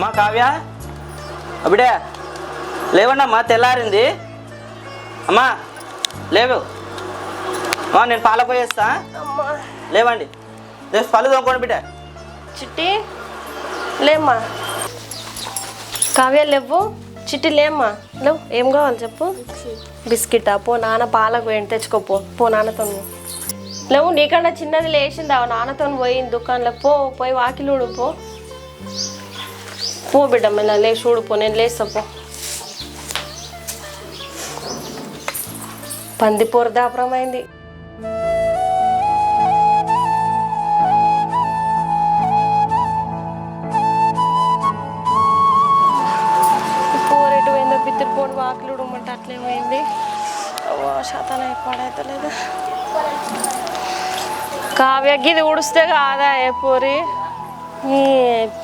అమ్మా కావ్య? అప్పుడే లేవండి అమ్మా తెల్లారింది. అమ్మా లేవు. అమ్మా నేను పాలపోయేస్తా అమ్మా. లేవండి. లేదు పళ్ళు తోముకోండి బిడ్డ. చిట్టి లేమ్మా. కావ్య లేవు. చిట్టి లేమ్మా. లేవు ఏం కావాలి చెప్పు? బిస్కెటా పో నాన్న పాలకు పోయింది తెచ్చుకోపో పో. నాన్నతో లేవు నీకన్నా చిన్నది లేచిందా నాన్నతో పోయింది దుకాణంలో పో పోయి వాకిలుడు పో. పో బిడ్డ మెల్ల లేచి ఊడు పో నేను లేస్తా పో. పంది పొరదాపురమైంది పోరేటు పోయిందో పోడు వాకిలు ఉడమంటే అట్లే పోయింది. ఓ శాతం పడైతలేదు. కావ్య గిది ఉడిస్తే కాదా ఏ పోరి? ఈ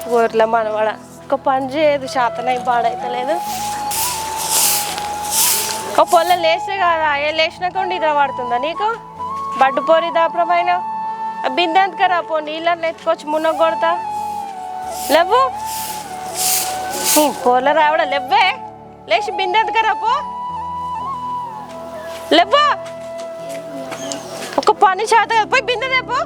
పోర్ల మనవాడ. ఒక పని చేయదు శాతం అయి పాడైతలేదు ఒక పొల్ల లేస్తే కదా? ఏ లేచినాక ఉండి పడుతుందా నీకు? బడ్డు పోరి దాపరమైన బిందెందుకరా పో నీళ్ళని ఎత్తుకొచ్చి మున్న కొడతా. లేవు పోల రావడ లెవ్వే. లేచి బిందెంతకరా పో. లెవ్వు. ఒక పని చేత పోయి బిందె రేపు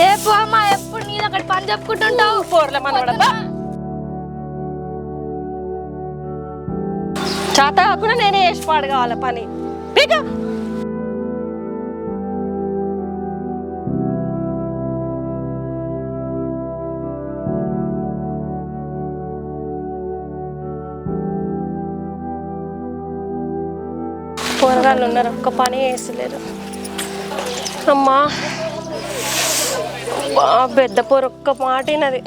ఏ పో అమ్మా ఎప్పుడు అక్కడ పని చెప్పుకుంటుంటావు? పోర్ల మనవడబ్బా చేత కాకుండా నేనే వేసి పాడు కావాలి పని. పీక. పోరగాళ్ళు ఉన్నారు ఒక్క పని వేసలేరు అమ్మా. పెద్ద పొర ఒక్క మాటినది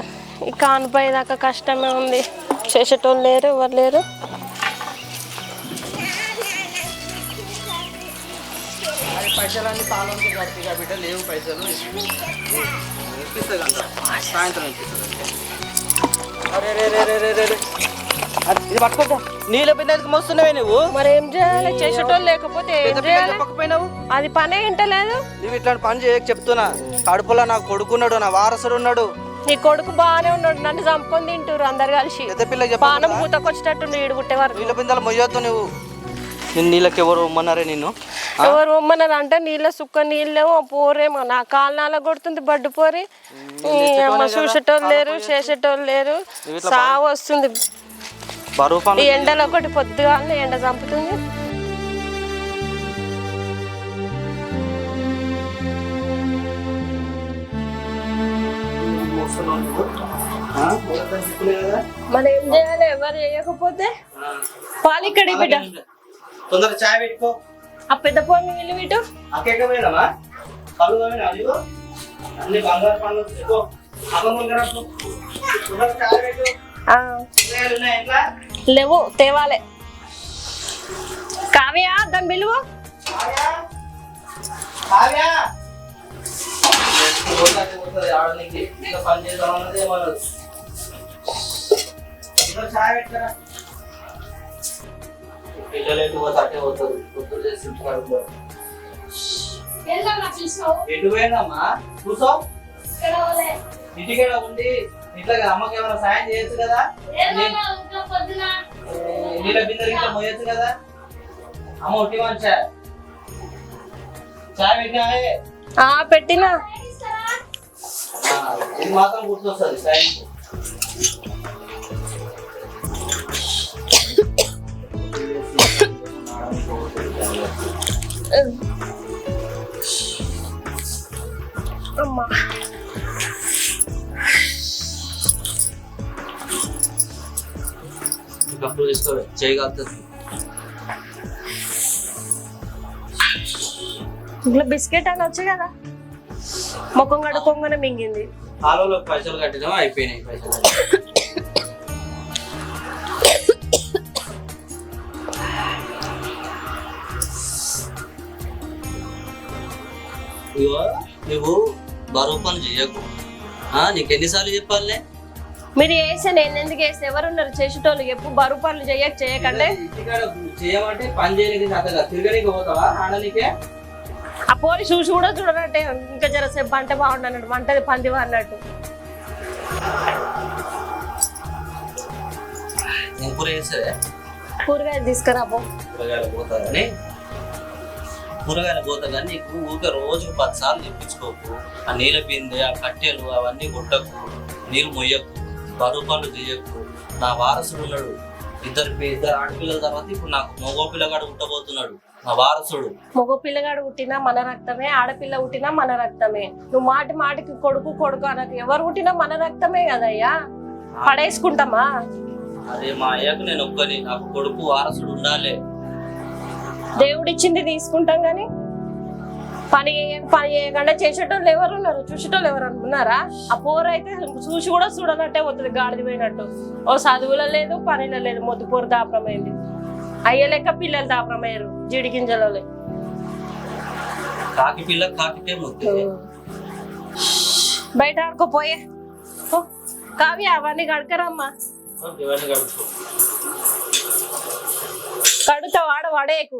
ఈ కానుపై దాకా కష్టమే ఉంది. చేసేటోళ్ళు లేరు ఎవరు లేరు. పైసలు అన్ని పాలనకి గట్టిగా బిడ్డ లేవు పైసలు. ఇప్పిస్తా కంట సాయంత్రం ఇప్పిస్తా అరే రే రే రే రే రే రే. అరే, ఇది పట్టుకోపో నీళ్ళ బిందెకి మోస్తున్నావే నువ్వు? మరి ఏం చేయాలి? చేసేటోళ్ళు లేకపోతే ఏం చేయాలి? అది పనే ఇంటలేదు నువ్వు ఇట్లాంటి పని చేయక చెప్తున్నా. కడుపులో నాకు కొడుకున్నాడు నా వారసుడు ఉన్నాడు నీ కొడుకు బాగానే ఉన్నాడు నన్ను చంపుకొని తింటారు అందరు కలిసి. పెద్ద పిల్లకి పానం చెప్పు పూతకొచ్చేటట్టు నీడు పుట్టేవారు నీళ్ళ బిందెలు మొయ్యొద్దు నువ్వు. నిన్ను నీళ్ళకి ఎవరు ఉమ్మన్నారే నిన్ను? ఎవరు ఉమ్మన్నారు అంటే నీళ్ళ సుక్క నీళ్ళేమో పోరేమో నా కాలనాల కొడుతుంది బడ్డు పోరి. చూసేటోళ్ళు లేరు చేసేటోళ్ళు లేరు. సావు వస్తుంది. ఎండలో ఒకటి పొద్దుగానే ఎండ చంపుతుంది. మరి ఏం చేయాలి? ఎవరు చేయకపోతే పాలు ఇక్కడ బిడ్డ. తొందర చాయ్ పెట్టుకో. ఆ పెద్ద కళ్ళు అన్ని బంగారు ఉన్నాయా ఇంట్లో? లేవు తేవాలే. కావ్య దాని బిలువ కావ్య? కావ్య? పోతాకే పోతుంది ఇంకా పని చేద్దామన్నది ఏమన్నది. తొందర చాయ్ పిల్లలు ఎటు పోతే అటే పోతారు పొద్దున్న చేసి ఎటు పోయిందమ్మా కూర్చో ఉండి ఇట్లా అమ్మకి ఏమైనా సాయం చేయొచ్చు కదా? నీళ్ళ బిందెలు ఇట్లా పోయొచ్చు కదా? అమ్మ ఒట్టి మంచి. చాయ్ పెట్టినావే. పెట్టినా. ఇది మాత్రం గుర్తొస్తుంది. టైం అమ్మా కప్పులు తీసుకోవాలి చేయగలుగుతుంది ఇంట్లో బిస్కెట్ అని వచ్చి కదా. ముఖం కడుక్కోగానే మింగింది. కాలువలో పైసలు కట్టినా అయిపోయినాయి పైసలు. ఇగో నువ్వు బరువు పని చేయకు నీకు ఎన్నిసార్లు చెప్పాలే? మీరు వేస్తే నేను ఎందుకు వేస్తే ఎవరున్నారు? చేసేటోళ్ళు ఎప్పుడు బరువు పనులు చేయక చేయకండి. చేయమంటే పని చేయలేదు అతగా తిరగడానికి పోతావా? ఆడనికే? ఆ పోలి చూసి కూడా చూడనట్టే. ఇంకా జరసేపు అంటే బాగుండన్నట్టు వంటది పందివా అన్నట్టు. కూరగాయలు తీసుకురాబో కూరగాయలు పోతారని కూరగాయలు పోతా కానీ నీకు ఊరికే రోజుకు పది సార్లు తెప్పించుకోకు. ఆ నీళ్ళ బిందె ఆ కట్టెలు అవన్నీ కొట్టకు నీళ్ళు మొయ్యకు బరువు పనులు చేయకు. నా వారసుడు ఉన్నాడు. ఇద్దరు ఇద్దరు ఆడపిల్లల తర్వాత ఇప్పుడు నాకు మగో పిల్లగాడు ఉండబోతున్నాడు నా వారసుడు. మగ పిల్లగాడు పుట్టినా మన రక్తమే ఆడపిల్ల పుట్టినా మన రక్తమే. నువ్వు మాటి మాటికి కొడుకు కొడుకు అన్నది ఎవరు పుట్టినా మన రక్తమే కదయ్యా? పడేసుకుంటామా? అదే మా అయ్యకు నేను ఒక్కని నాకు కొడుకు వారసుడు ఉండాలి. దేవుడిచ్చింది తీసుకుంటాం కానీ పని పని చేయకుండా చేసేటోళ్ళు ఎవరు ఉన్నారు? చూసేటోళ్ళు ఎవరు ఉన్నారా ఆ పోరు అయితే చూసి కూడా చూడనట్టే పోతుంది గాడిది పోయినట్టు. ఓ చదువులో లేదు పనిలో లేదు మొద్దు పోరు దాపరమైంది అయ్యే లెక్క పిల్లలు దాపరమయ్యారు జీడి కాకి పిల్ల ముద్దు. బయట ఆడుకోపోయే పో. కావ్య అవన్నీ కడకరమ్మా కడుతా వాడ వడేకు.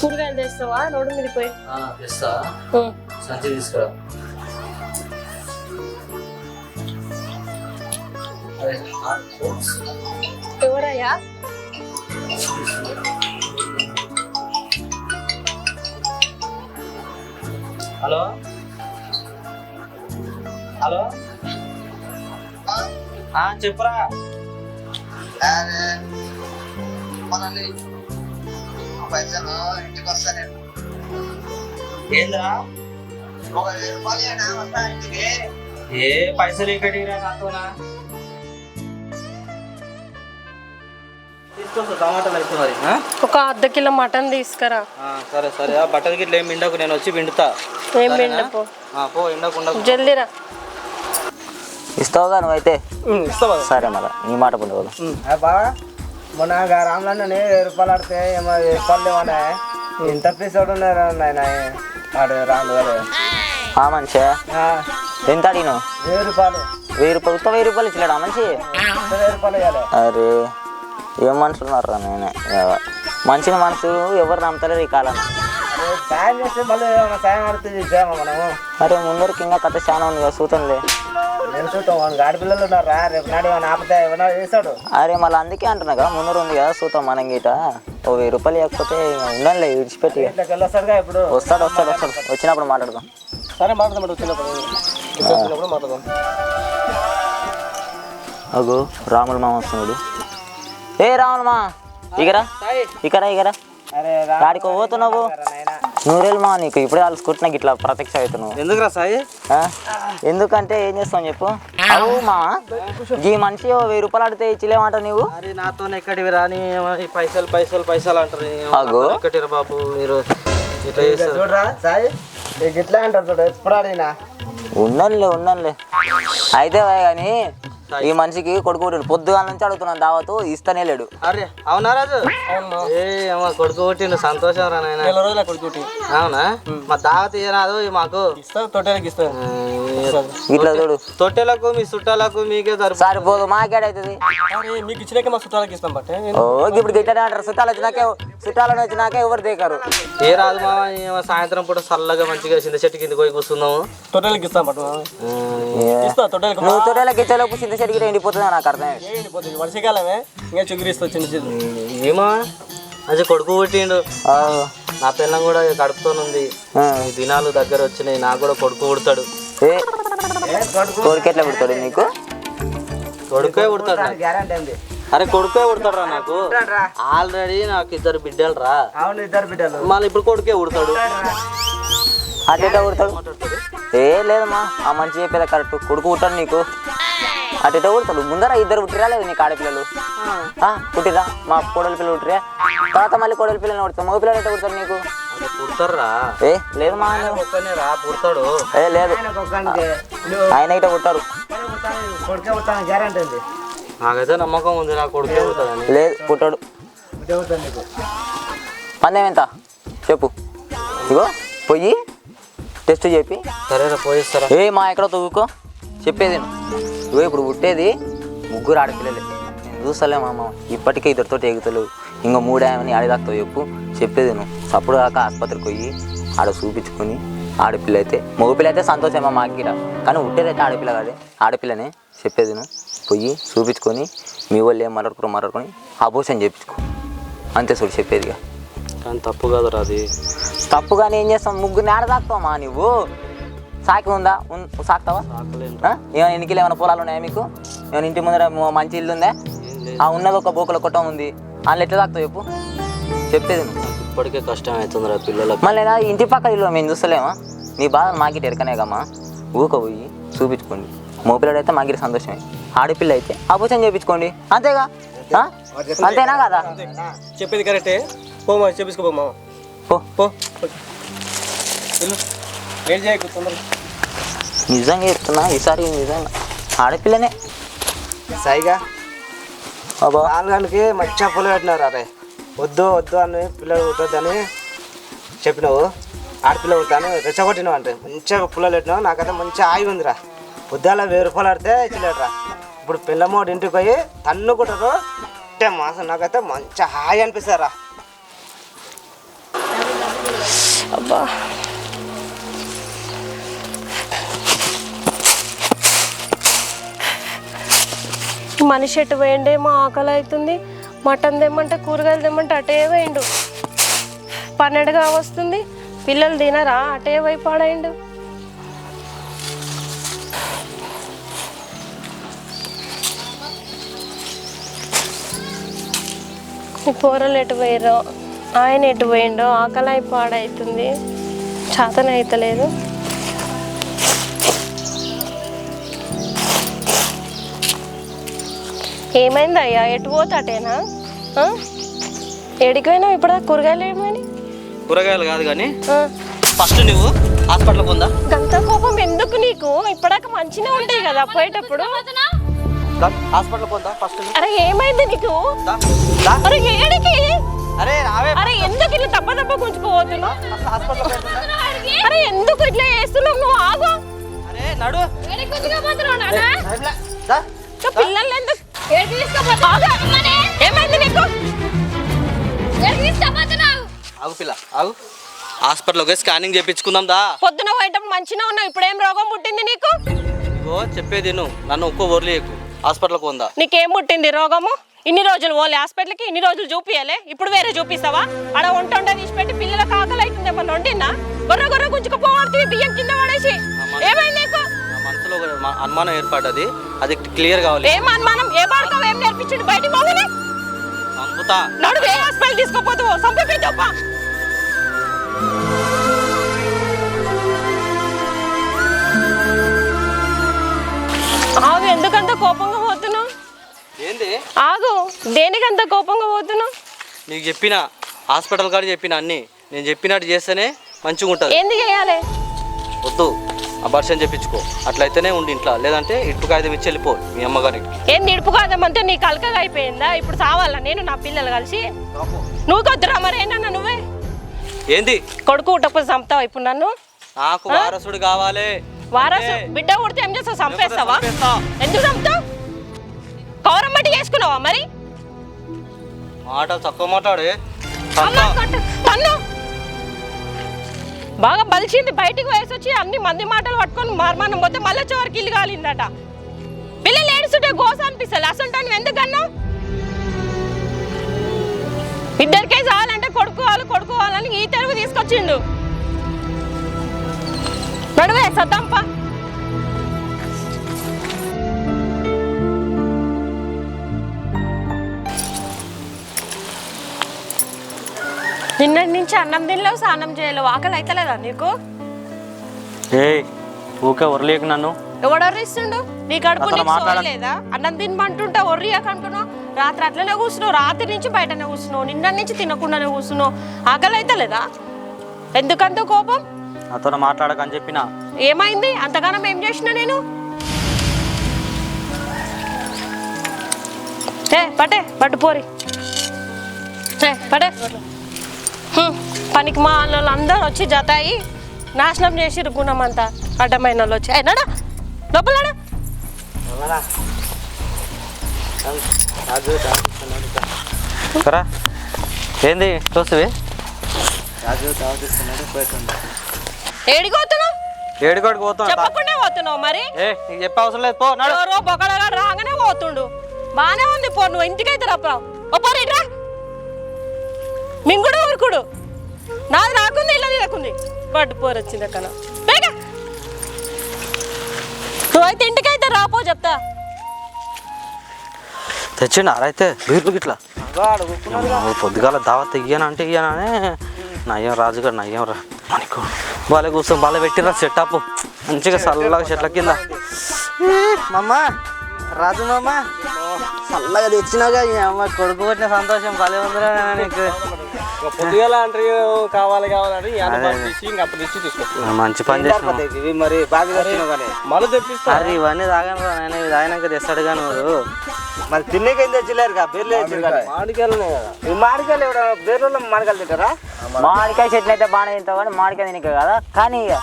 కూరగాయలు తెస్తావా? రోడ్డు మీద పోయి. తెస్తా. సంచి తీసుకురా. ఎవరయ్యా? హలో? హలో? ఆ, చెప్పురా. మనల్ని పైసలు ఇంటికి ఏంద్రా ఒక వెయ్యి రూపాయలు అయినా వస్తా ఇంటికి. ఏ పైసలు నాతోనా? తీసుకొస్తా టమాటాలు అయితే మరి ఆ? ఒక అర్ధ కిలో మటన్ తీసుకురా. ఆ, సరే సరే. ఆ బట్టలు గిట్ల ఏం పిండకు నేను వచ్చి పిండుతా ఏం సరేనా? పిండపో ఆ, పో ఎండకు ఉండకు. జల్దీరా. ఇస్తావుగా నువ్వైతే ఇస్తావా సరే మరి నీ మాట బావా. మొన్న గా రామ్లన్న వెయ్యి రూపాయలు ఆడితే ఏమో రూపాయలు లేవనే. ఇంత పీసోడు ఉన్నారు నాయన. ఆడు రాము గారు. ఆ మంచిగా ఆ, ఎంత అడిగినావు వెయ్యి రూపాయలు. వెయ్యి రూపాయలు ఉత్త వెయ్యి రూపాయలు ఇచ్చినాడా మంచి? ఇంత వెయ్యి రూపాయలు ఇవ్వాలి అరే ఏం మనుషులున్నారా నేను? మంచిన మనుషులు ఎవరు నమ్ముతలేరు ఈ కాలం. సాయం చేస్తే మళ్ళీ సాయం ఆడుతుంది మనము? అరే ముందరికి ఇంకా కథ చాలా ఉంది కదా సూతంలే నేను చూద్దాం వాడు గాడి పిల్లలు ఉన్నారా రేపు నాడు ఏమైనా ఆపితే ఏమైనా చేస్తాడు అరే మళ్ళీ అందుకే అంటున్నా కదా ముందర ఉంది కదా సూతం మనం గీట. ఓ వెయ్యి రూపాయలు ఇవ్వకపోతే ఉండంలే విడిచిపెట్టి. ఇట్లా వెళ్ళొస్తాడుగా ఇప్పుడు? వస్తాడు వస్తాడు వస్తాడు. వచ్చినప్పుడు మాట్లాడదాం. సరే మాట్లాడదాం వచ్చినప్పుడు. వచ్చినప్పుడు మాట్లాడదాం. అగో రాముల మామ వస్తున్నాడు. ఏ రాముల మా ఇకరా ఇకరా ఇకరా అరే గాడికి పోతున్నావు? నూరేళ్ళు మా నీకు. ఇప్పుడే అలుసుకుంటున్నా ఇట్లా ప్రత్యక్ష అవుతున్నావు. ఎందుకురా సాయి? ఎందుకంటే ఏం చేస్తావు చెప్పు? అవు మా ఈ మనిషి వెయ్యి రూపాయలు అడితే ఇచ్చిలేమంట నీవు? అరే నాతో ఎక్కడివి రాని ఈ పైసలు పైసలు పైసలు అంటారు. అగో. ఎక్కడిరా బాబు? మీరు ఇట్లా చూడరా సాయి. నీకు ఇట్లా అంటారు చూడు ఎప్పుడు అడిగినా. ఉండనులే ఉండనులే అయితే కానీ ఈ మనిషికి కొడుకు పుట్టిండు. పొద్దుగాల నుంచి అడుగుతున్నాను దావతు ఇస్తానే లేడు. అరే అవునా రాజు? ఏ అమ్మ కొడుకు పుట్టిండు. సంతోషం రా నాయన. నెల రోజులు కొడుకు అవునా? మా దావత్ ఇయ్యరాదు మాకు? ఇస్తా తొట్టేలకి ఇస్తా. ఇట్లా చూడు. తొట్టెలకు మీ చుట్టాలకు మీకే సరిపో సరిపోదు మాకేడైతుంది? మీకు ఇచ్చినాక మా చుట్టాలకి ఇస్తాం బట్టే. ఓ ఇప్పుడు గిట్టనే అంటారు. చుట్టాలు వచ్చినాకే చుట్టాలను వచ్చినాకే ఎవరు దేకారు? ఏ రాదు మామ ఏమో సాయంత్రం పూట చల్లగా మంచిగా చింత చెట్టు కింద పోయి కూర్చున్నాము. తొట్టేలకి ఇస్తాం బట్టు ఇస్తా తొట్టేలకి. నువ్వు తొడేళ్ళకి ఇచ్చేలోపు చింత చెడికి ఎండిపోతుందా నాకు అర్థమైంది ఏంటిపోతుంది వర్షాకాలమే? ఇంకా చిగురు ఇస్తా చిన్న చిన్న ఏమో? అది కొడుకు పుట్టిండు. ఆ, నా పిల్లం కూడా కడుపుతోనుంది. ఈ దినాలు దగ్గర వచ్చినాయి. నాకు కూడా కొడుకు పుడతాడు. ఏ? కోరిక ఎట్లా పుడతాడు నీకు? కొడుకే పుడతాడు నాకు. గ్యారంటీ ఉంది అరే కొడుకే పుడతాడు రా నాకు. ఆల్రెడీ నాకు ఇద్దరు బిడ్డలు రా. అవును ఇద్దరు బిడ్డలు. మళ్ళీ ఇప్పుడు కొడుకే పుడతాడు. పుడతాడు? ఏ లేదమ్మా. ఆ మంచి చెప్పేది కరెక్ట్. కొడుకు పుట్టాడు నీకు. అటు ఇటు పుడతాడు ముందర ఇద్దరు పుట్టిరా లేదు నీకు ఆడపిల్లలు? ఆ, పుట్టిరా మా కోడలి పిల్లలు పుట్టిరా తర్వాత మళ్ళీ కోడలి పిల్లలు పుడతారు. మగ పిల్లలు ఎట్లా పుడతారు నీకు? ఏ లేదు మా పుడతాడు. ఏ లేదు. ఆయన గ్యారంటీ ఉంది. నాకైతే నమ్మకం ఉంది నా కొడుకే లేదు. పుట్టాడు. పందెం ఎంత? చెప్పు. ఇగో పోయి టెస్ట్ చెప్పి సరేరా పోయిస్తారా? ఏ మా ఎక్కడో తవ్వుకో. చెప్పేది ఇగో ఇప్పుడు పుట్టేది ముగ్గురు ఆడపిల్లలే. నేను చూస్తలే మామ ఇప్పటికే ఇద్దరితో ఎగుతలేవు ఇంకా మూడేమని ఆడేదాక్తావు చెప్పు చెప్పేది నువ్వు సప్పుడు కాక ఆసుపత్రికి పోయి ఆడ చూపించుకొని ఆడపిల్ల అయితే మగపిల్ల అయితే సంతోషమా మాకు కానీ పుట్టేదైతే ఆడపిల్ల కాదే ఆడపిల్లనే. చెప్పేది నువ్వు పోయి చూపించుకొని మీ వాళ్ళు ఏం మరొకరు మరొకని అబోషన్ చేయించుకో అంతే చూడు చెప్పేదిగా. కానీ తప్పు కదరా అది. తప్పుగానే ఏం చేస్తాం? ముగ్గురిని ఆడదాక్తావా నువ్వు? సాకి ఉందా సాకుతావా? ఏమైనా ఇంటికి ఏమైనా పొలాలు ఉన్నాయా మీకు? ఏమైనా ఇంటి ముందర మంచి ఇల్లు ఉందా? ఆ ఉన్నది ఒక బోకల కొట్టం ఉంది. అందులో ఎట్లా తాకుతావు చెప్పు? చెప్పేది నువ్వు ఇప్పటికే కష్టం అవుతుందిరా పిల్లలకు. మళ్ళీ ఇంటి పక్క ఇల్లు మేము చూస్తలేమా? నీ బాధ మాకి ఎరకనే కమ్మా ఊక పోయి చూపించుకోండి. మోపిల్లాడు అయితే మాకి సంతోషమే. ఆడపిల్ల అయితే. అపోచం చేయించుకోండి అంతేగా? అంతేనా కదా? చెప్పేది కరెక్టే. పోమా చెప్పిసుకో మామ పో. పో. వెళ్ళు లేట్ చేయకు తొందరగా. నిజంగా చెప్తున్నా ఈసారి నిజంగా. ఆడపిల్లనే. సైగా? అబ్బా. నాలుగు గంటలకి మంచిగా పొలం పెట్టినారు అరే. వద్దు వద్దు అని పిల్లలు పుట్టొద్దని చెప్పినావు. ఆడపిల్ల పుట్టాను రెచ్చగొట్టినావు అంటే. మంచిగా పుల్లలు పెట్టినావు నాకైతే మంచిగా ఆగి ఉందిరా. పొద్దుల వెయ్యి రూపాయలు ఆడితే ఇచ్చలేదురా ఇప్పుడు పిల్లమ్మోడు ఇంటికి పోయి తన్నుకుంటారు. అంటే మాసం నాకైతే మంచి హాయి అనిపిస్తారా అబ్బా. మనిషి ఎటు పోయిండేమో ఆకలి అవుతుంది. మటన్ తెమ్మంటే కూరగాయలు తెమ్మంటే అటే వేయండు. పన్నెండుగా వస్తుంది పిల్లలు తినరా అటే పోయి పాడైండు. ఈ కూరలు ఎటు పోయారో ఆయన ఎటు పోయిండో ఆకలి అయి పాడవుతుంది ఏమైంది అయ్యా? ఎటు పోతాటేనా? పోయినావు ఇప్పుడు కూరగాయలు ఏమైనా కూరగాయలు కాదు కానీ ఫస్ట్ నువ్వు హాస్పిటల్కి ఉందా? గంత కోపం ఎందుకు నీకు? ఇప్పటిదాకా మంచిగా ఉంటాయి కదా పోయేటప్పుడు. హాస్పిటల్కి ఉందా ఫస్ట్ అరే ఏమైంది నీకు? అరే ఏడికి? అరే రావే. అరే ఎందుకు ఇట్లా తప్ప తప్ప అరే ఎందుకు ఇట్లా చేస్తున్నావు? నువ్వు ఆగు. అరే నడు. ఇంకా పిల్లల్ని ఎందుకు. ఏమైంది నీకు? ఆగు పిల్ల ఆగు. హాస్పిటల్కి పోయి స్కానింగ్ చేయించుకుందాం దా. పొద్దున పోయేటప్పుడు మంచిగా ఉన్నావు ఇప్పుడు ఏం రోగం పుట్టింది నీకు? ఇగో చెప్పేది నువ్వు నన్ను ఒక్కో వర్లేకు హాస్పిటల్కి ఉందా నీకేం పుట్టింది రోగము? ఇన్ని రోజులు పోలే హాస్పిటల్కి ఇన్ని రోజులు చూపియాలి? ఇప్పుడు వేరే చూపిస్తావా? ఆడ వంట వంట తీసి పెట్టి పిల్లలకు ఆకలి అవుతుంది ఏమన్నా వండినా గొర్రె గొర్రె గుంజుకుపోవాలి బియ్యం కింద పడేసి. ఏమైంది నీకు? మనసులో ఒక అనుమానం ఏర్పడ్డది. అది క్లియర్ కావాలి. ఏం అనుమానం? ఏ బాడకం ఏం నేర్పించిండు? పోగని చంపుతా నడువు ఏ హాస్పిటల్ తీసుకోపోతావు? సంపించప్ప ఆగు ఎందుకంత కోపంగా పోతున్నావు? ఏంది? ఆగు దేనికంత కోపంగా పోతున్నావు? నీకు చెప్పిన హాస్పిటల్ కాడ చెప్పిన అన్ని. నేను చెప్పినట్టు చేస్తేనే మంచిగా ఉంటుంది ఎందుకు చేయాలి? వద్దు. అబార్షన్ చెప్పించుకో. అట్లయితేనే ఉండి ఇంట్లో. లేదంటే ఇటు కాగితం ఇచ్చి వెళ్ళిపో మీ అమ్మగారికి ఏం నిడుపు కాదమంటే నీ కలకగా అయిపోయిందా? ఇప్పుడు చావాలా నేను నా పిల్లలు కలిసి. నువ్వు కొద్దురా మరి ఏంటన్నా నువ్వే? ఏంది? కొడుకు ఉట్టకపోతే చంపుతావా ఇప్పుడు నన్ను? నాకు వారసుడు కావాలి. వారసు. బిడ్డ ఉడితే ఏం చేస్తావు? చంపేస్తావా? చంపేస్తా. ఎందుకు చంపుతావు? కౌరం బట్టి చేసుకున్నావా మరి? మాటలు తక్కువ మాట్లాడే. తన్ను బాగా బలిచింది బయటికి వయసు వచ్చి అన్ని మంది మాటలు పట్టుకొని మార్మానం పోతే మళ్ళీ చివరికి ఇల్లు కాలిందట. పిల్లలు ఏడుస్తుంటే గోస అనిపిస్తుంది అసలు నువ్వు ఇద్దరికే చాలంటే కొడుకోవాలి కొడుకోవాలని ఈ తెరువు తీసుకొచ్చిండు. నడువే సద్దాంపా నిన్నటి నుంచి అన్నం తినలేవు స్నానం చేయలేవు. ఆకలి అవుతలేదా నీకు? ఏ ఊకే వరలేకు నన్ను. ఎవడర్రిస్తుండు నీ కడుపు అతను నీకు మాట్లాడ- లేదా? అన్నం తినమంటుంటే ఒర్రియాక అంటున్నావు. రాత్రి అట్లనే కూర్చున్నావు రాత్రి నుంచి బయటనే కూర్చున్నావు నిన్న నుంచి తినకుండానే కూర్చున్నావు. ఆకలి అయితే లేదా ఎందుకంత కోపం? నాతో మాట్లాడకని చెప్పిన. ఏమైంది? అంతగానం ఏం చేసినా నేను? ఏ పటే పట్టు పోరి. ఏ పటే పనికి మా వాళ్ళు అందరూ వచ్చి జతాయి. నాశనం చేసిరు గుణం అంతా అడ్డమైన వాళ్ళు వచ్చి. అయినాడా లోపల నడు. అవునా? రాజు తాగిస్తున్నాడు కరా ఏంది ఏడికి పోతున్నావు ఏడుకోడికి పోతాం చెప్పకుండా పోతున్నావు? మరి? ఏ నీకు చెప్పే అవసరం లేదు పో నడు. ఎవరో బొక్కడగా రాగానే పోతుండు. బానే ఉంది పో నువ్వు ఇంటికైతే రప్పరావు ఓ ఇట్రా మింగుడు ఊరుకుడు. నాది నాకుంది ఇల్లు నీకుంది. పట్టు పోరు వచ్చింది అక్కడ. బేగా. నువ్వైతే ఇంటికైతే రాపో చెప్తా. తెచ్చిండు? అరైతే బీర్లు గిట్లా. పొద్దుగాల దావత్ ఇయ్యాను అంటే ఇయ్యాననే. నయ్యం రాజుగారు నయ్యం రా. మనకు. బాలే కూర్చొని బాలే పెట్టిరా సెటప్. మంచిగా చల్లగా చెట్ల కింద. మమ్మ రాజు మామ. చల్లగా తెచ్చినాగా ఈ అమ్మ కొడుకు పెట్టిన సంతోషం భలే ఉందిరా నీకు. పొద్దుగాల అంటే కావాలి కావాలని యాభై రూపాయలు తీసి ఇంకా అప్పుడు తెచ్చి తీసుకో మంచి పని ఇవి మరి బాగా మళ్ళీ తెప్పిస్తా. అరే ఇవన్నీ తాగాను రా ఇవి తాగినాక తెస్తాడు కానీ నువ్వు మరి తినేకేం తెచ్చిలేరు కా బీర్లు తెచ్చారు కానీ మామిడికాయలు. కదా. ఈ మామిడికాయలు ఎవడ బీర్లలో మామిడికాయలు తింటారా? మామిడికాయ చెట్లు అయితే బాగానే తింటావు కానీ మామిడికాయ తినక కదా. కానీ ఇక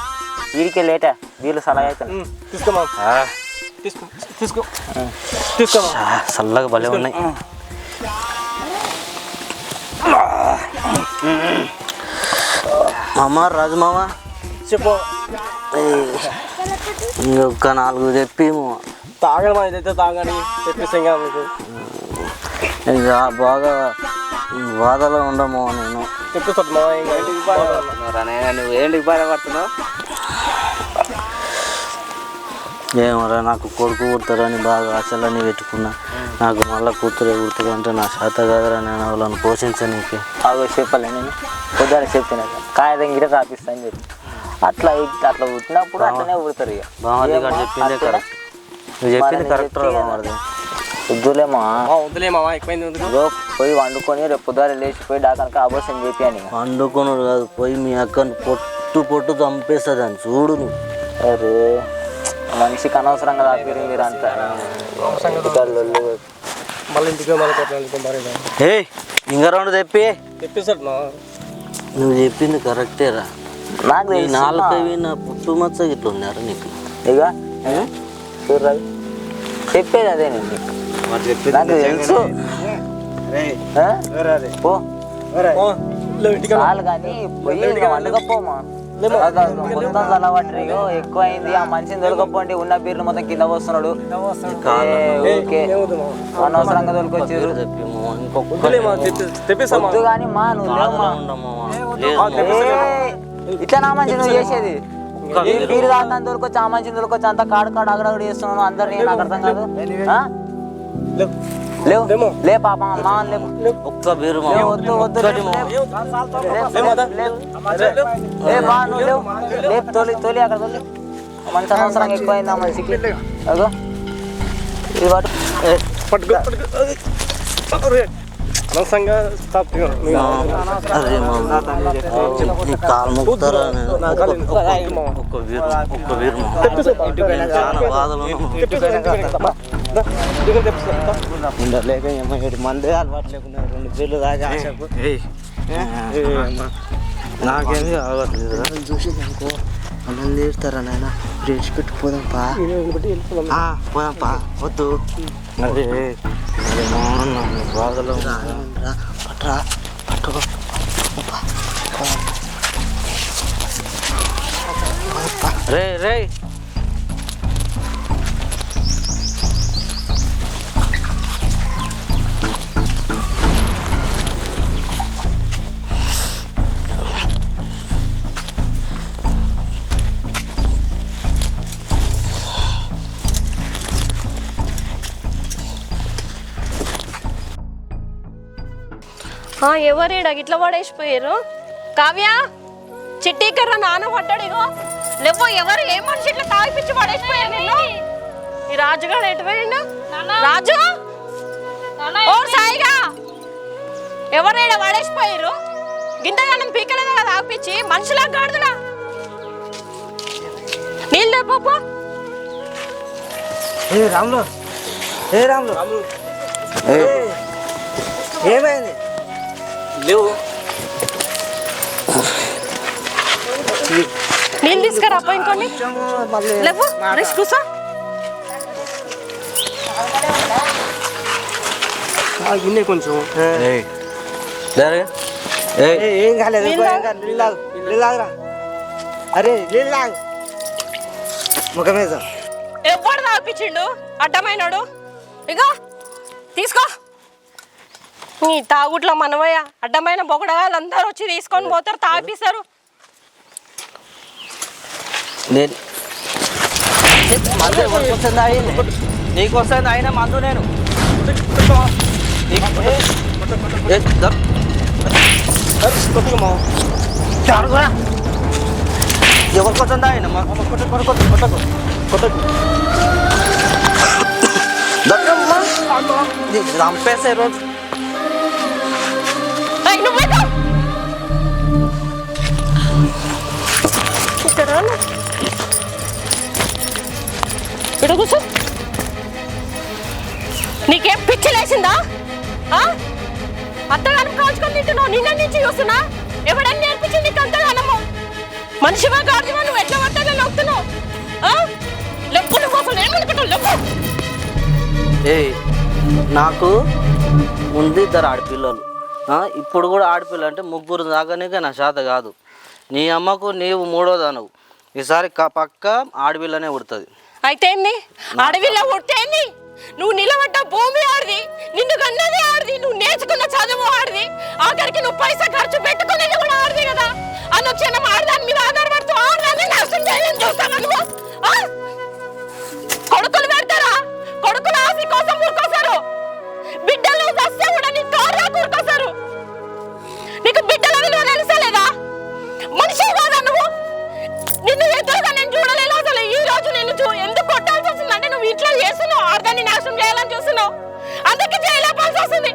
వీడికి లేట వీళ్ళు సలహా అవుతాను తీసుకోమా తీసుకో తీసుకో తీసుకోమా చల్లగా భలే ఉన్నాయి. మామ రాజు మామ చెప్పు ఇంకొక నాలుగు చెప్పి తాగడం మా ఇదైతే తాగని కదా మీకు. ఇక బాగా బాధలో ఉండము నేను. తెప్పిస్తాడు మా ఇంకా. ఇంటికి పోదాం. నువ్వు ఏంటికి బాధపడుతున్నావు ఏమరా నాకు కొడుకు పుడతారని బాగా ఆశలన్నీ పెట్టుకున్నా. నాకు మళ్ళీ కూతురే పుడుతుంది అంటే నా శాత కదరా నేను వాళ్ళని పోషించనీకి అవి చెప్పలే నేను. పొద్దున చెప్పిన కాగితం గిట రాపిస్తాను చెప్పి. అట్లా అట్లా పుట్టినప్పుడు అట్లనే పుడతారు ఇక చెప్పిందే కరెక్ట్ చెప్పింది కరెక్ట్ రా బామర్ది వద్దులేమా మా. వద్దులే మామ ఎక్కువైంది పోయి వండుకొని రేపు పొద్దున లేచిపోయి డాకనక అబోసం చెప్పాను ఇక వండుకున్నాడు కాదు పోయి మీ అక్కని పొట్టు పొట్టు చంపేస్తుంది అని చూడు నువ్వు. అరే మనిషికి అనవసరంగా తాపిరు మీరు అంతా. మళ్ళీ ఇంటికి ఏ ఇంకా రెండు తెప్పి. తెప్పిస్తాడు మా. నువ్వు చెప్పింది కరెక్టే రా. నాకు నీ తెలుసు. నాలుకవి నా పుట్టు మచ్చ ఇట్లా ఉన్నారా నీకు. ఇక చూడరాదు చెప్పేది అదే నేను నీకు. తెలుసు. చాలు కానీ పోయి వండుకపోమా మొత్తం చల్లబట్టరు ఎక్కువ అయింది ఆ మనిషిని దొరకపోండి ఉన్న బీర్లు మొత్తం కింద వస్తున్నాడు ఏ, ఊరికే అనవసరంగా దొరికొచ్చారు. తెప్పిస్తామా కానీ మా నువ్వు ఇట్లా నా మంచి నువ్వు చేసేది? బీరు తాగుతాను దొరకొచ్చి? ఆ మంచిని దొరకొచ్చి? అంతా కాడు కాడు అగడగడు చేస్తున్నాను అందరినీ నాకు అర్థం కాదు? లేవు లే పాప అమ్మా లేవు ఒక్క బీరు. వద్దు వద్దు బా నువ్వు లేవు లేపు తోలి తోలి అక్కడ తోలి. మంచి అనవసరంగా ఎక్కువైంది మనిషికి అగో. ఇది పట్టుకో అనవసరంగా. ఉండలేక ఏమో ఏడు మంది అలవాటు లేకుండా రెండు ఆశకు ఏయ్, నాకేమీ కావట్లేదు చూసి అనుకో అన్నం తీస్తారా నాయన? విడిచిపెట్టి పోదాం పా. పోదాం పా. వద్దు. బాధలో పట్రా పట్టుకో. రే రే ఆ, ఎవరు ఈడ? ఇట్లా పడేసిపోయారు. కావ్య చిట్టి కర్ర నాన్న పడ్డాడు ఇగో. లేవో ఎవరు ఏ మనిషి ఇట్లా తాగిపిచ్చి పడేసిపోయారు నిన్ను? ఈ రాజుగాడు ఎటు పోయిండు రాజు? ఓ సాయిగా. ఎవరు ఈడ పడేసిపోయారు? గింతగానం పీకలేదు కదా తాగిపిచ్చి మనుషులా గాడుదులా నీళ్ళు లేపో ఏ రాములు. ఏ రాములు. ఏ, ఏమైంది? లేవు. నీళ్ళు తీసుకురా పో ఇంకొని. లేవు. రేసి కూసో. ఇన్నే కొంచెం. ఏ, కాలేదు ఏం కాలేదు. నీళ్ళు తాగు. నీళ్ళు తాగురా. అరే నీళ్ళు తాగు. ముఖం మీద. ఎవ్వడు తాగిపించిండు? అడ్డమైనడు. ఇగో తీసుకో. నీ తాగుట్లో మనవయ్య అడ్డమైన బొగడగాళ్ళు అందరూ వచ్చి తీసుకొని పోతారు తాగిపిస్తారు. నేను మందు ఎవరికి వస్తుంది అయింది నీకు వస్తుంది అయినా మందు నేను. నీకు- ఏ, దొర- జరుగురా. ఎవరికి వస్తుంది ఆయన చంపేసే రోజు. ఇక్కడ రా నువ్వు. ఇక్కడ కూర్చో. నీకేం పిచ్చి లేచిందా? ఆ? అత్తగారం కాల్చుకొని తింటున్నావు నిన్న నుంచి చూస్తున్నా. ఎవడని నేర్పించింది నీకు అంతగానము మనిషివా గాడివా నువ్వు ఎట్లా పట్టాలని నొక్కుతున్నావు లెప్పు నువ్వు అసలు ఏమనుకుంటావు? లెప్పు. ఏ నాకు ముందు ఇద్దరు ఆడపిల్లలు. ఇప్పుడు కూడా ఆడపిల్ల అంటే ముగ్గురు దాకానే నా శాత కాదు. నీ అమ్మకు నీవు మూడో దానవు ఈసారి పక్క ఆడపిల్లనే పుడుతుంది. అయితే ఏంది? అడవిలో పుట్టేంది నువ్వు నిలబడ్డ భూమి ఆడిది నిన్ను కన్నది ఆడిది నువ్వు నేర్చుకున్న చదువు ఆడిది ఆఖరికి నువ్వు పైసా ఖర్చు పెట్టుకునేది కూడా ఆడిది కదా. అనుక్షణం ఆడదాని మీద ఆధారపడుతూ ఆడదాన్ని నాశనం చేయాలని చూస్తావా నువ్వు? ఆ? కొడుకులు పెడతారా? కొడుకులు ఆశ కోసం ఊరుకోసారు బిడ్డలు వస్తే కూడా నీ తోడుగా కూరుకోసారు నీకు బిడ్డల విలువ తెలుసలేదా మనిషి చేస్తున్నావు నాశనం చేయాలని చూస్తున్నావు. అందుకే చేయలేపాల్సి వస్తుంది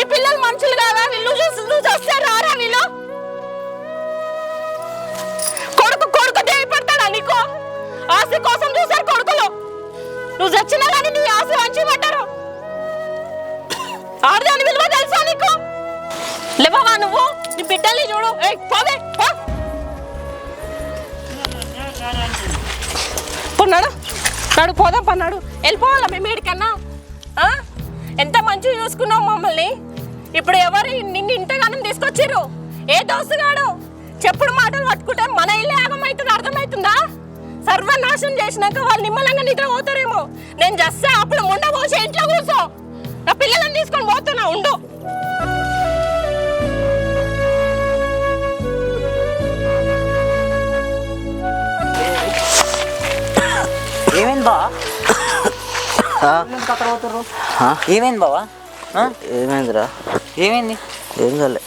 ఈ పిల్లలు మనుషులు కాదా? వీళ్ళు నువ్వు చూస్తే రారా వీళ్ళు? కొడుకు కొడుకు దేవి పడతాడా నీకు? ఆశ కోసం చూసారు కొడుకులు. నువ్వు చచ్చినా కానీ నీ ఆశ వంచి పడ్డారు. ఆడదాని విలువ తెలుసా నీకు? లేవవా నువ్వు? నీ బిడ్డల్ని చూడు. ఏ పోవే పో. పొన్నాడు? నడు పోదాం పన్నాడు వెళ్ళిపోవాలా మేము ఏడికన్నా ఎంత మంచిగా చూసుకున్నావు మమ్మల్ని? ఇప్పుడు ఎవరు నిన్ను ఇంతగానం తీసుకొచ్చిర్రు? ఏ దోస్తుగాడు? చెప్పుడు మాటలు పట్టుకుంటే మన ఇల్లే ఆగమవుతుంది అర్థమవుతుందా సర్వనాశనం చేసినాక వాళ్ళు నిమ్మలంగా నిద్ర పోతారేమో. నేను జస్తా అప్పుడు ముండ పోసి ఇంట్లో కూర్చో. నా పిల్లలను తీసుకొని పోతున్నా ఉండు. ఏమైంది బావా? ఏమైంది? ఏమైందిరా? ఏమైంది? ఏం కాలే.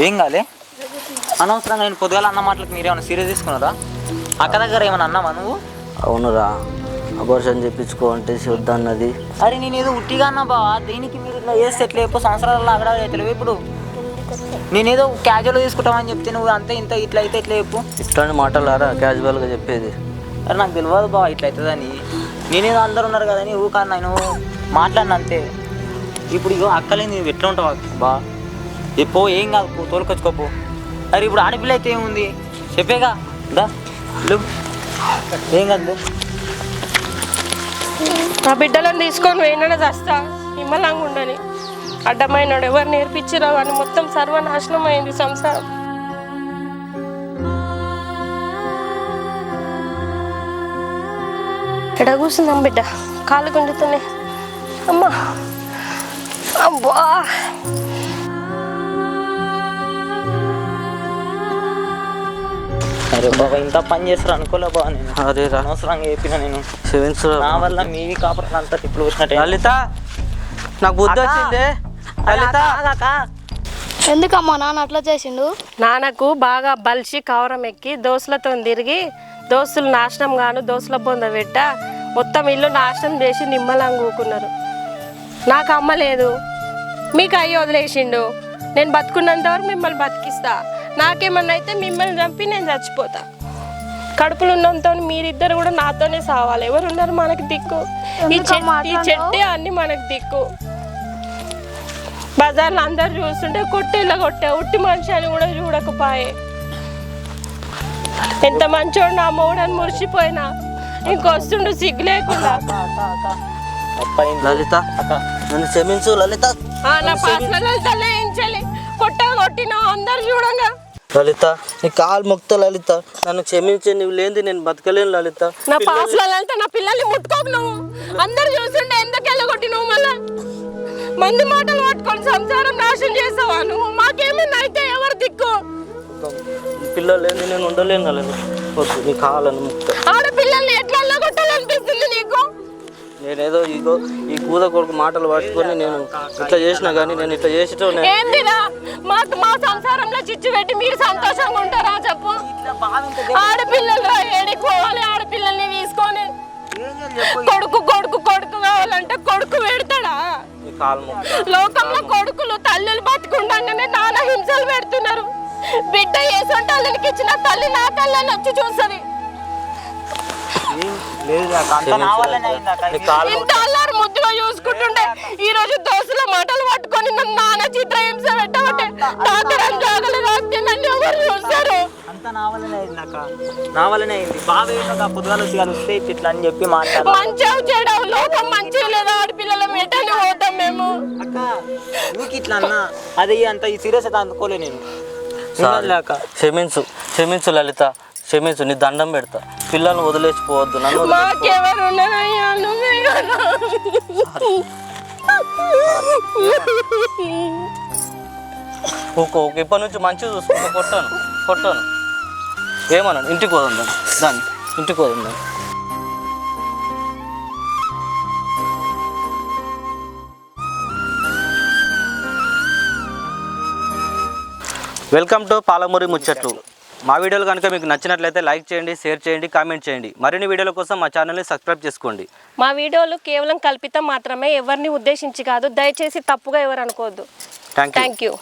ఏం కాలే? అనవసరంగా నేను పొద్దుగాల అన్న మాటలకు మీరేమైనా సీరియస్ తీసుకున్నారా? అక్క దగ్గర ఏమైనా అన్నావా నువ్వు? అవునురా. అబోర్షన్ చేయించుకో అంటే వద్దన్నది. అరే నేను ఏదో ఉట్టిగా అన్నా బావా. దీనికి మీరు ఇట్లా చేస్తే ఎట్లా చెప్పు? సంవత్సరాలలో అక్కడ అవుతలేవు ఇప్పుడు. నేనేదో క్యాజువల్ తీసుకుంటామని చెప్తే నువ్వు అంతే ఇంత ఇట్లా అయితే ఎట్లా చెప్పు? ఇట్లాంటి మాటలారా క్యాజువల్గా చెప్పేది. అరే నాకు తెలియదు బావ ఇట్లా అవుతుందని. నేనేదో అందరు ఉన్నారు కదా అని ఊకా నేను మాట్లాడిన అంతే. ఇప్పుడు ఇగో అక్కలేని నువ్వు ఎట్లా ఉంటావు బా పో ఏం కాదు పో తోలుకొచ్చుకోపో అరే ఇప్పుడు ఆడపిల్ల అయితే ఏముంది? చెప్పేగా దా ఏం కాదు నా బిడ్డలను తీసుకొని వేయనని చస్తా. నిమ్మలంగా ఉండని. అడ్డమైనాడు ఎవరు నేర్పించిరో కానీ మొత్తం సర్వనాశనం అయింది సంసారం. ఎడ కూర్చుందాం బిడ్డ? కాలు గుంజుతున్నాయి. అమ్మా. అబ్బా. అరే బాబా ఇంత పని చేస్తారు అనుకోలే బాబా నేను. రా అనవసరంగా చెప్పిన నేను. సెవెన్స్ నా వల్ల మీవి కాపురం అంతా తిప్పుడు వచ్చినట్టే లలిత నాకు బుద్ధి వచ్చిందే. లలిత. ఎందుకమ్మా నాన్న అట్లా చేసిండు? నాన్నకు బాగా బలిసి కవరం ఎక్కి దోస్తులతో తిరిగి దోస్తులు నాశనం గాను దోస్తుల బొంద పెట్ట మొత్తం ఇల్లు నాశనం చేసి నిమ్మలంగా ఊకున్నారు. నాకు అమ్మ లేదు. మీకు అయ్యి వదిలేసిండు. నేను బతుకున్నంత వరకు మిమ్మల్ని బతికిస్తా. నాకేమన్నా అయితే మిమ్మల్ని చంపి నేను చచ్చిపోతా. కడుపులు ఉన్నంత మీరిద్దరు కూడా నాతోనే సావాలి. ఎవరు ఉన్నారు మనకు దిక్కు? ఈ చెట్టు ఈ చెట్టే అన్ని మనకు దిక్కు. బజార్లో అందరు చూస్తుంటే కొట్టేలా కొట్టే ఉట్టి మనిషి అని కూడా చూడకపోయే. ఎంత మంచోడు నా మూడని మురిసిపోయినా. ఇంకొస్తుండు సిగ్గు లేకుండా. లలిత నన్ను క్షమించు లలిత. నా పాసల లలితలే ఎంచలి కొట్ట కొట్టిన అందరు చూడంగా. లలిత నీ కాలు మొక్త లలిత. నన్ను క్షమించే నువ్వు లేనిది నేను బతకలేను లలిత. నా పాసల లలిత నా పిల్లల్ని ముట్టుకోకు నువ్వు. అందరు చూస్తుండే ఎందుకు వెళ్ళగొట్టినావు మళ్ళా? మంది మాటలు పట్టుకొని సంసారం నాశనం చేసావా నువ్వు? మాకేమైనా అయితే ఎవరు దిక్కు? పిల్లలు నేను ఉండలేను లలిత వద్దు నీ కాలను ముక్త ఆడపిల్లల్ని ఎట్లా వెళ్ళగొట్టాలనిపిస్తుంది నీకు? నేనేదో ఇగో ఈ కూద కొడుకు మాటలు పట్టుకొని నేను ఇట్లా చేసినా కానీ నేను ఇట్లా చేసేటో నేను. ఏందిరా మా మా సంసారంలో చిచ్చు పెట్టి మీరు సంతోషంగా ఉంటారా చెప్పు? ఆడపిల్లలు ఏడికి పోవాలి ఆడపిల్లల్ని తీసుకొని. కొడుకు కొడుకు కొడుకు కావాలంటే కొడుకు పెడతాడా? నీ కాలు ముక్త లోకంలో కొడుకులు తల్లులు బతుకుండగానే నాన్న హింసలు పెడుతున్నారు. బిడ్డ ఏసొంటి ఇచ్చిన తల్లి నా తల్లని వచ్చి చూస్తుంది. ఇంత అల్లారు ముద్దుగా చూసుకుంటుండే ఈ రోజు దోశల మాటలు పట్టుకొని నన్ను నాన్న చిత్ర హింస పెట్టబట్టే తాతరం జాగలు రాస్తే నన్ను ఎవరు చూస్తారు? మంచిగా చేయడం లోకం మంచిగా లేదా ఆడపిల్లల మెటని పోతాం మేము? అక్క నువ్వు ఇట్లా అన్నా. అది అంత ఈ సీరియస్ అయితే అందుకోలే నేను. లేక క్షమించు క్షమించు లలిత క్షమించు నీ దండం పెడతా. పిల్లల్ని వదిలేసిపోవద్దు నన్ను ఊకో ఊకో. ఇప్పటి నుంచి మంచిగా చూసుకుంటా. కొట్టాను కొట్టాను. ఏమన్నాను? ఇంటికి పోదాం దాన్ని. దాన్ని ఇంటికి పోదాం వెల్కమ్ టు పాలమూరి ముచ్చట్లు. మా వీడియోలు కనుక మీకు నచ్చినట్లయితే లైక్ చేయండి షేర్ చేయండి కామెంట్ చేయండి. మరిన్ని వీడియోల కోసం మా ఛానల్ని సబ్స్క్రైబ్ చేసుకోండి. మా వీడియోలు కేవలం కల్పితం మాత్రమే ఎవరిని ఉద్దేశించి కాదు దయచేసి తప్పుగా ఎవరు అనుకోవద్దు. Thank you thank you